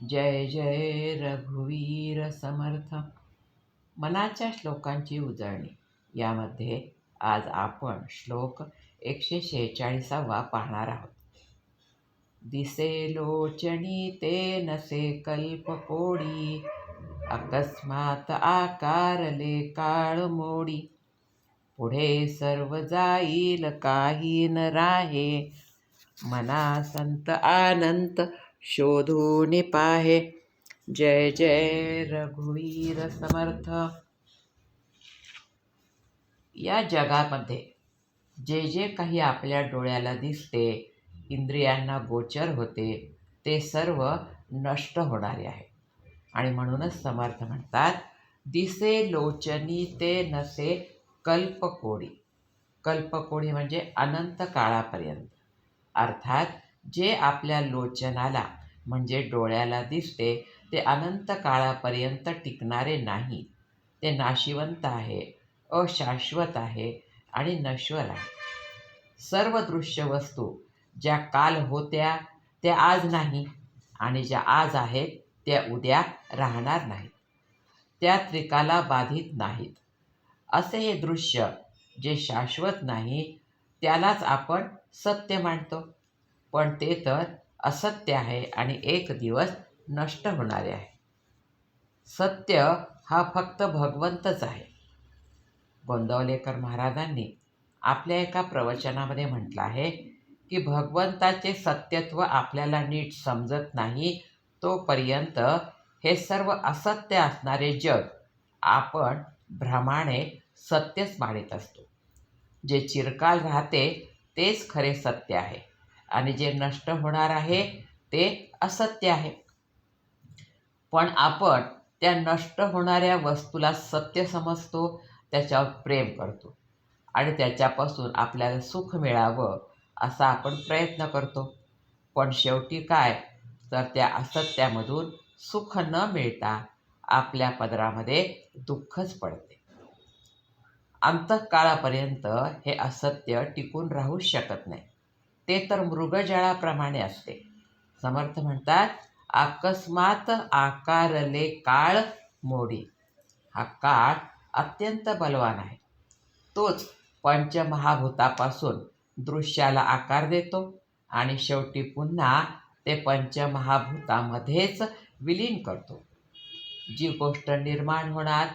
जय जय रघुवीर समर्थ. मनाच्या श्लोकांची उजळणी. यामध्ये आज आपण श्लोक एकशे शेहेचाळीसावा पाहणार आहोत. दिसे लोचणी ते नसे कल्प कोडी अकस्मात आकारले काळ मोडी. पुढे सर्व जाईल काही न राहे मना संत आनंत शोधून पाहे। जय जय रघुवीर समर्थ। या जगामध्ये जे जे काही आपल्या डोळ्याला दिसते इंद्रियांना गोचर होते ते सर्व नष्ट होणारे आहे. आणि म्हणूनच समर्थ म्हणतात दिसे लोचनी ते नसे कल्पकोडी. कल्पकोडी म्हणजे अनंत काळापर्यंत. अर्थात जे आपल्या लोचनाला म्हणजे डोळ्याला दिसते ते अनंत काळापर्यंत टिकणारे नाही. ते नाशिवंत आहे अशाश्वत आहे आणि नश्वर आहे. सर्व दृश्य वस्तू ज्या काल होत्या त्या आज नाही आणि ज्या आज आहेत त्या उद्या राहणार नाहीत. त्या त्रिकाला बाधित नाहीत. असे हे दृश्य जे शाश्वत नाही त्यालाच आपण सत्य मानतो. पण ते तर असत्य आहे आणि एक दिवस नष्ट होणारे आहे. सत्य हा फक्त भगवंतच आहे. गोंदवलेकर महाराजांनी आपल्या एका प्रवचनामध्ये म्हटलं आहे की भगवंताचे सत्यत्व आपल्याला नीट समजत नाही तोपर्यंत हे सर्व असत्य असणारे जग आपण भ्रमाने सत्यच मानित असतो. जे चिरकाल राहते तेच खरे सत्य आहे. आणि जे नष्ट होणार आहे ते असत्य आहे. पण आपण त्या नष्ट होणाऱ्या वस्तूला सत्य समजतो त्याच्यावर प्रेम करतो आणि त्याच्यापासून आपल्याला सुख मिळावं असा आपण प्रयत्न करतो. पण शेवटी काय? तर त्या असत्यामधून सुख न मिळता आपल्या पदरामध्ये दुःखच पडते. अंतकाळापर्यंत हे असत्य टिकून राहू शकत नाही. ते तर मृगजळाप्रमाणे असते. समर्थ म्हणतात अकस्मात आकारले काळ मोडी. हा काळ अत्यंत बलवान आहे. तोच पंचमहाभूतापासून दृश्याला आकार देतो आणि शेवटी पुन्हा ते पंचमहाभूतामध्येच विलीन करतो. जी गोष्ट निर्माण होणार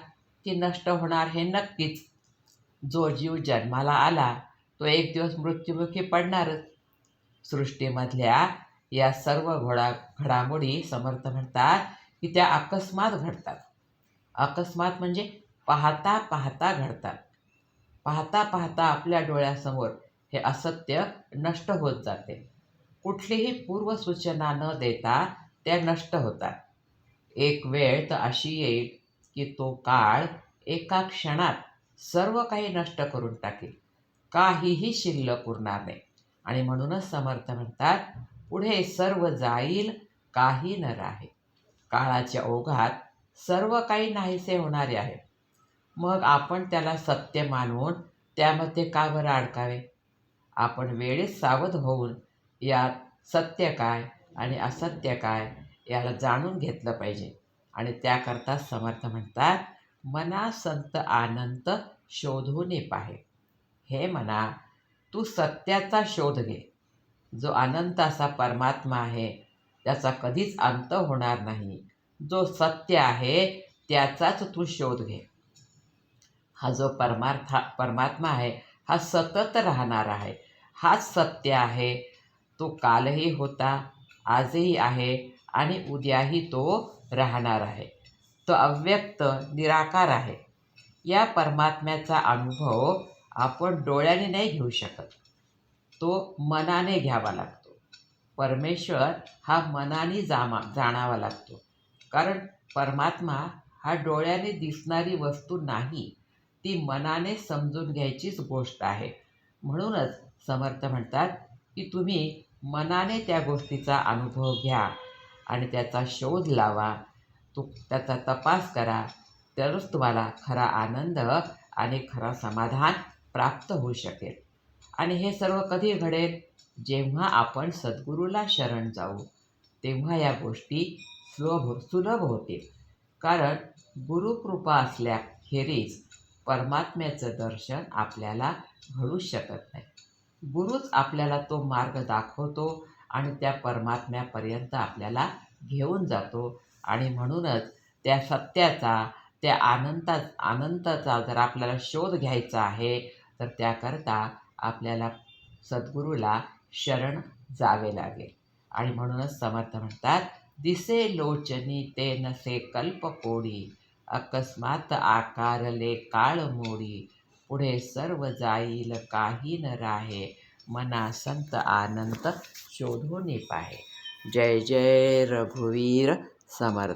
ती नष्ट होणार हे नक्कीच. जो जीव जन्माला आला तो एक दिवस मृत्युमुखी पडणारच. सृष्टीमधल्या या सर्व घोडा घडामोडी समर्थ म्हणतात की त्या अकस्मात घडतात. अकस्मात म्हणजे पाहता पाहता घडतात. पाहता पाहता आपल्या डोळ्यासमोर हे असत्य नष्ट होत जाते. कुठलीही पूर्वसूचना न देता त्या नष्ट होतात. एक वेळ तर अशी येईल की तो काळ एका क्षणात सर्व काही नष्ट करून टाकेल. काहीही शिल्लक उरणार नाही. आणि म्हणूनच समर्थ म्हणतात पुढे सर्व जाईल काही न राहे. काळाच्या ओघात सर्व काही नाहीसे होणारे आहे. मग आपण त्याला सत्य मानवून त्यामध्ये का बरं अडकावे? आपण वेळेत सावध होऊन यात सत्य काय आणि असत्य काय याला जाणून घेतलं पाहिजे. आणि त्याकरता समर्थ म्हणतात मना संत आनंद शोधून पाहे. हे मना तू सत्याचा शोध घे. जो अनंत असा परमात्मा आहे त्याचा कधीच अंत होणार नाही. जो सत्य आहे त्याचाच तू शोध घे. हा जो परमार्थ परमात्मा आहे हा सतत राहणार आहे. हाच सत्य आहे. तो कालही होता आजही आहे आणि उद्याही तो राहणार आहे. तो अव्यक्त निराकार आहे. या परमात्म्याचा अनुभव आपण डोळ्याने नाही घेऊ शकत. तो मनाने घ्यावा लागतो. परमेश्वर हा मनाने जामा जाणावा लागतो. कारण परमात्मा हा डोळ्याने दिसणारी वस्तू नाही ती मनाने समजून घ्यायचीच गोष्ट आहे. म्हणूनच समर्थ म्हणतात की तुम्ही मनाने त्या गोष्टीचा अनुभव घ्या आणि त्याचा शोध लावा. तो त्याचा तपास करा. तरच तुम्हाला खरा आनंद आणि खरा समाधान प्राप्त होऊ शकेल. आणि हे सर्व कधी घडेल? जेव्हा आपण सद्गुरूला शरण जाऊ तेव्हा या गोष्टी सुलभ सुलभ होतील. कारण गुरुकृपा असल्याखेरीज परमात्म्याचं दर्शन आपल्याला घडूच शकत नाही. गुरुच आपल्याला तो मार्ग दाखवतो आणि त्या परमात्म्यापर्यंत आपल्याला घेऊन जातो. आणि म्हणूनच त्या सत्याचा त्या आनंदा आनंदाचा जर आपल्याला शोध घ्यायचा आहे तर त्याकरता आपल्याला सद्गुरूला शरण जावे लागेल. आणि म्हणूनच समर्थ म्हणतात दिसे लोचनी ते नसे कल्प कोडी अकस्मात आकारले काळ मोडी पुढे सर्व जाईल काही न राहे मना संत आनंद शोधून पाहे. जय जय रघुवीर समर्थ.